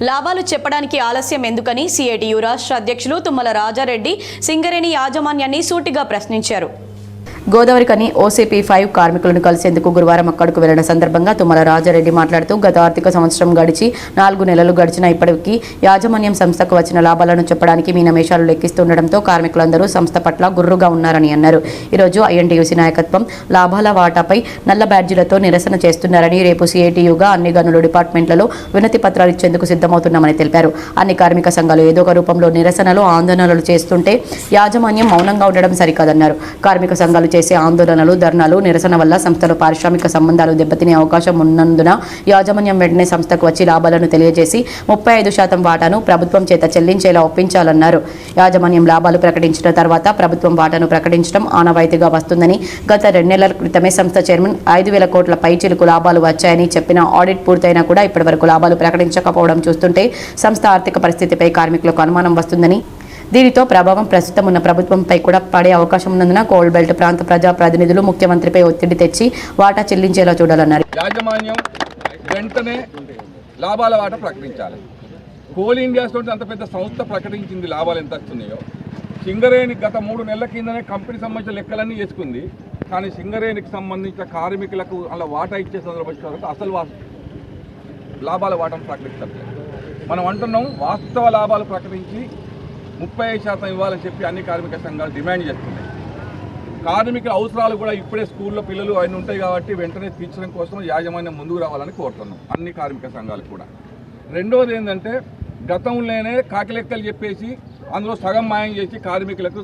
లాభాలు చెప్పడానికి ఆలస్యం ఎందుకని సిఐటియు రాష్ట్ర అధ్యక్షులు తుమ్మల రాజారెడ్డి సింగరేణి యాజమాన్యాన్ని సూటిగా ప్రశ్నించారు. గోదావరికని ఓసీపీ ఫైవ్ కార్మికులను కలిసేందుకు గురువారం అక్కడకు వెళ్ళిన సందర్భంగా తుమ్మల రాజారెడ్డి మాట్లాడుతూ గత ఆర్థిక సంవత్సరం గడిచి నాలుగు నెలలు గడిచిన ఇప్పటికీ యాజమాన్యం సంస్థకు వచ్చిన లాభాలను చెప్పడానికి మీనమేషాలు లెక్కిస్తుండటంతో కార్మికులందరూ సంస్థ పట్ల గుర్రుగా ఉన్నారని అన్నారు. ఈరోజు ఐఎన్టీయూసీ నాయకత్వం లాభాల వాటాపై నల్ల బ్యాడ్జీలతో నిరసన చేస్తున్నారని రేపు సీఐటీయూగా అన్ని గనుల డిపార్ట్మెంట్లలో వినతి పత్రాలు ఇచ్చేందుకు సిద్ధమవుతున్నామని తెలిపారు. అన్ని కార్మిక సంఘాలు ఏదో ఒక రూపంలో నిరసనలు ఆందోళనలు చేస్తుంటే యాజమాన్యం మౌనంగా ఉండడం సరికాదన్నారు. కార్మిక సంఘాలు చేసే ఆందోళనలు ధర్నాలు నిరసన వల్ల సంస్థలో పారిశ్రామిక సంబంధాలు దెబ్బతినే అవకాశం ఉన్నందున యాజమాన్యం వెంటనే సంస్థకు వచ్చి లాభాలను తెలియజేసి ముప్పై ఐదు శాతం వాటాను ప్రభుత్వం చేత చెల్లించేలా ఒప్పించాలన్నారు. యాజమాన్యం లాభాలు ప్రకటించిన తర్వాత ప్రభుత్వం వాటాను ప్రకటించడం ఆనవాయితీగా వస్తుందని గత రెండు నెలల క్రితమే సంస్థ చైర్మన్ ఐదు వేల కోట్ల పైచిలుకు లాభాలు వచ్చాయని చెప్పిన ఆడిట్ పూర్తయినా కూడా ఇప్పటివరకు లాభాలు ప్రకటించకపోవడం చూస్తుంటే సంస్థ ఆర్థిక పరిస్థితిపై కార్మికులకు అనుమానం వస్తుందని దీనితో ప్రభావం ప్రస్తుతం ఉన్న ప్రభుత్వంపై కూడా పడే అవకాశం ఉన్నందున కోల్ బెల్ట్ ప్రాంత ప్రజా ప్రతినిధులు ముఖ్యమంత్రిపై ఒత్తిడి తెచ్చి వాటా చెల్లించేలా చూడాలన్నారు. యాజమాన్యం వెంటనే లాభాల వాటా ప్రకటించాలి. కోల్ ఇండియా తోటి అంత పెద్ద సంస్థ ప్రకటించింది లాభాలు ఎంత వస్తున్నాయో. సింగరేణి గత మూడు నెలల కిందనే కంపెనీ సంబంధించిన లెక్కలన్నీ చేసుకుంది కానీ సింగరేణికి సంబంధించిన కార్మికులకు అలా వాటా ఇచ్చే సందర్భం అసలు లాభాల వాటను ప్రకటించాలి మనం అంటున్నాం వాస్తవ లాభాలు ప్రకటించి ముప్పై ఐదు శాతం ఇవ్వాలని చెప్పి అన్ని కార్మిక సంఘాలు డిమాండ్ చేస్తున్నాయి. కార్మికుల అవసరాలు కూడా ఇప్పుడే స్కూల్లో పిల్లలు అన్నీ ఉంటాయి కాబట్టి వెంటనే తీర్చడం కోసం యాజమాన్యం ముందుకు రావాలని కోరుతున్నాం అన్ని కార్మిక సంఘాలు కూడా. రెండోది ఏంటంటే గతంలోనే కాకిలెక్కలు చెప్పేసి అందులో సగం మాయం చేసి కార్మికులకు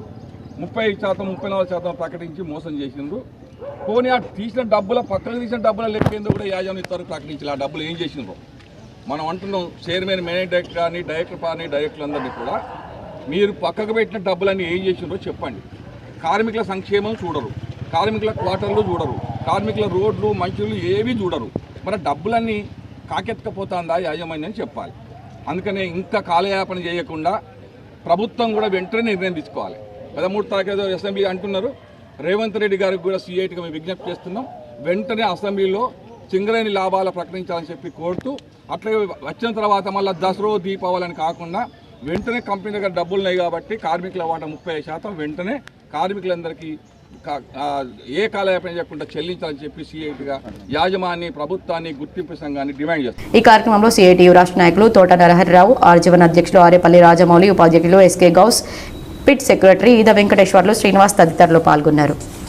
ముప్పై ఐదు శాతం ముప్పై నాలుగు శాతం ప్రకటించి మోసం చేసిండ్రు. పోనీ ఆ తీసిన డబ్బుల పక్కన తీసిన డబ్బుల లెక్కేందో కూడా యాజమాన్యం ఇస్తారు ప్రకటించాలి ఆ డబ్బులు ఏం చేసిండ్రు. మనం అంటున్నాం చైర్మన్ మేనేజ్ డైరెక్టర్ కానీ డైరెక్టర్ కానీ డైరెక్టర్లందరినీ కూడా. మీరు పక్కకు పెట్టిన డబ్బులన్నీ ఏం చేసిండ్రో చెప్పండి. కార్మికుల సంక్షేమం చూడరు. కార్మికుల క్వార్టర్లు చూడరు. కార్మికుల రోడ్లు మంచులు ఏవి చూడరు. మన డబ్బులన్నీ కాకెత్తకపోతుందా యాజమాన్యం చెప్పాలి. అందుకనే ఇంకా కాలయాపన చేయకుండా ప్రభుత్వం కూడా వెంటనే నిర్ణయం తీసుకోవాలి. పదమూడు తారీఖు అసెంబ్లీ అంటున్నారు. రేవంత్ రెడ్డి గారికి కూడా సీఐటీగా మేము విజ్ఞప్తి చేస్తున్నాం. వెంటనే అసెంబ్లీలో సింగరేణి లాభాలు ప్రకటించాలని చెప్పి కోరుతూ అట్లే వచ్చిన తర్వాత మళ్ళీ దసరా దీపావళి అని కాకుండా వెంటనే కంపెనీ దగ్గర డబ్బులు ఉన్నాయి కాబట్టి కార్మికుల వాటా ముప్పై శాతం వెంటనే కార్మికులందరికీ ఏ కాలయాపన చేయకుండా చెల్లించాలని చెప్పి సిఐటిగా యాజమాన్య ప్రభుత్వాన్ని గుర్తింపు సంఘాన్ని డిమాండ్ చేస్తారు. ఈ కార్యక్రమంలో సిఐటియు రాష్ట్ర నాయకులు తోట నరహరిరావు ఆర్జీవన్ అధ్యక్షులు ఆరేపల్లి రాజమౌళి ఉపాధ్యక్షులు ఎస్కే గౌస్ పిట్ సెక్రటరీ ఈద వెంకటేశ్వర్లు శ్రీనివాస్ తదితరులు పాల్గొన్నారు.